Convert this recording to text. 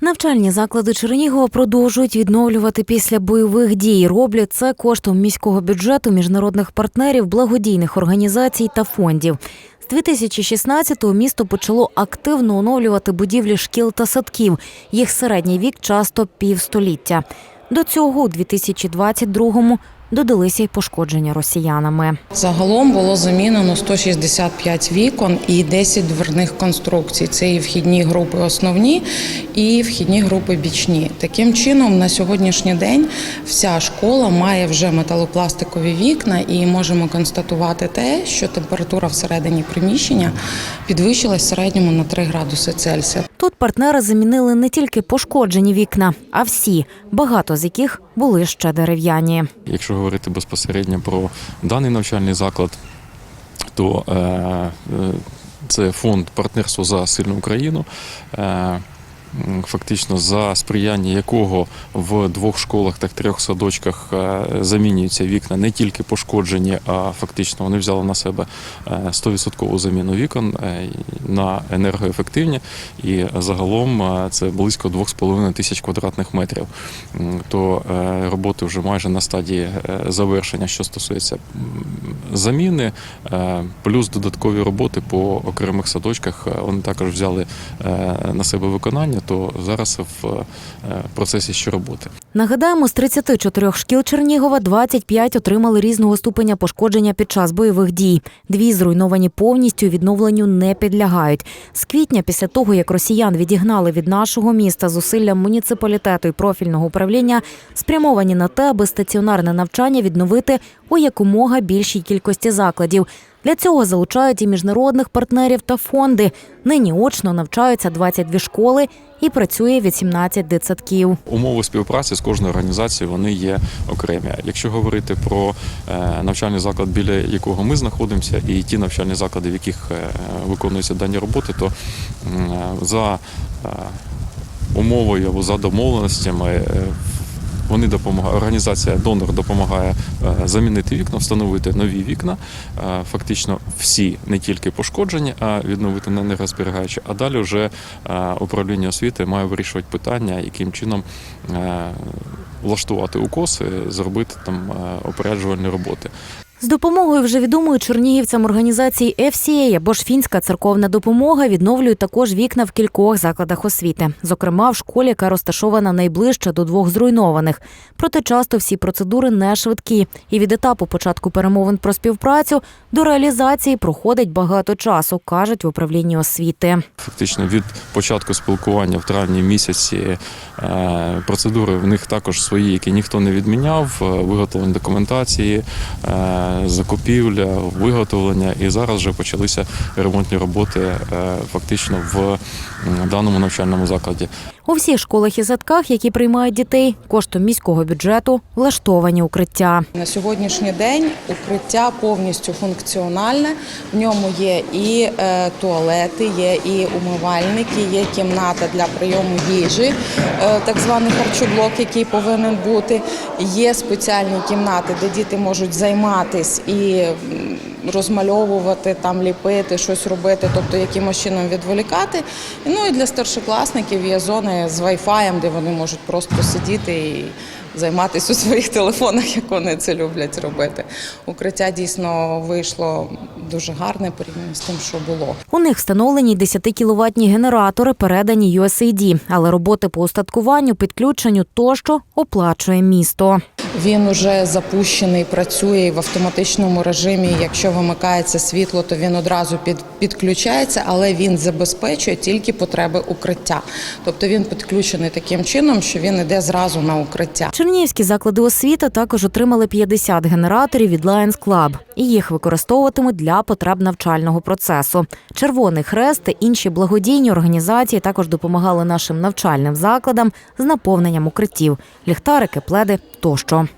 Навчальні заклади Чернігова продовжують відновлювати після бойових дій. Роблять це коштом міського бюджету, міжнародних партнерів, благодійних організацій та фондів. З 2016-го місто почало активно оновлювати будівлі шкіл та садків. Їх середній вік часто півстоліття. До цього у 2022-му додалися й пошкодження росіянами. Загалом було замінено 165 вікон і 10 дверних конструкцій. Це і вхідні групи основні, і вхідні групи бічні. Таким чином, на сьогоднішній день вся школа має вже металопластикові вікна, і можемо констатувати те, що температура всередині приміщення підвищилась в середньому на 3 градуси Цельсія. Тут партнери замінили не тільки пошкоджені вікна, а всі, багато з яких були ще дерев'яні. Якщо говорити безпосередньо про даний навчальний заклад, то е, е, це фонд партнерство за сильну Україну. Е, Фактично, за сприяння якого в двох школах та трьох садочках е, замінюються вікна не тільки пошкоджені, а фактично вони взяли на себе е, 100% заміну вікон е, на енергоефективні, і загалом е, це близько 2,5 тисяч квадратних метрів. То е, роботи вже майже на стадії е, завершення, що стосується заміни, е, плюс додаткові роботи по окремих садочках. е, Вони також взяли е, на себе виконання, то зараз в е, процесі ще роботи. Нагадаємо, з 34 шкіл Чернігова 25 отримали різного ступеня пошкодження під час бойових дій. Дві зруйновані повністю відновленню не підлягають. З квітня, після того як росіян відігнали від нашого міста зусилля муніципалітету і профільного управління, спрямовані на те, аби стаціонарне навчання відновити у якомога більшій кількості закладів. Для цього залучають і міжнародних партнерів та фонди. Нині очно навчаються 22 школи і працює 18 дитсадків. Умови співпраці з кожною організацією вони є окремі. Якщо говорити про е, навчальний заклад, біля якого ми знаходимося, і ті навчальні заклади, в яких е, виконуються дані роботи, то е, за умовою або за домовленостями. Вони допомагають, організація донор допомагає е, замінити вікна, встановити нові вікна. Е, Фактично всі не тільки пошкоджені, а відновити на енергозберігаючі. А далі вже е, управління освіти має вирішувати питання, яким чином влаштувати укоси, зробити там опереджувальні роботи. З допомогою вже відомої чернігівцям організації FCA або ж фінська церковна допомога відновлюють також вікна в кількох закладах освіти, зокрема в школі, яка розташована найближче до двох зруйнованих. Проте часто всі процедури не швидкі, і від етапу початку перемовин про співпрацю до реалізації проходить багато часу, кажуть в управлінні освіти. Фактично від початку спілкування в травні місяці е, процедури в них також свої, які ніхто не відміняв. е, Виготовлення документації, е, закупівля, виготовлення, і зараз вже почалися ремонтні роботи е, фактично в даному навчальному закладі. У всіх школах і садках, які приймають дітей, коштом міського бюджету влаштовані укриття. На сьогоднішній день укриття повністю функціональне. В ньому є і е, туалети, є і умивальники, є кімната для прийому їжі, е, так званий харчоблок, який повинен бути. Є спеціальні кімнати, де діти можуть займатись і розмальовувати, там ліпити, щось робити, тобто якимось чином відволікати. Ну і для старшокласників є зони з вайфаєм, де вони можуть просто сидіти і займатися у своїх телефонах, як вони це люблять робити. Укриття дійсно вийшло дуже гарне порівняно з тим, що було. У них встановлені 10 кіловатні генератори, передані USAID, але роботи по устаткуванню, підключенню тощо оплачує місто. Він уже запущений, працює в автоматичному режимі. Якщо вимикається світло, то він одразу під, підключається, але він забезпечує тільки потреби укриття. Тобто він підключений таким чином, що він йде зразу на укриття. Чернігівські заклади освіти також отримали 50 генераторів від Lions Club, і їх використовуватимуть для потреб навчального процесу. Червоний хрест та інші благодійні організації також допомагали нашим навчальним закладам з наповненням укриттів, ліхтарики, пледи тощо.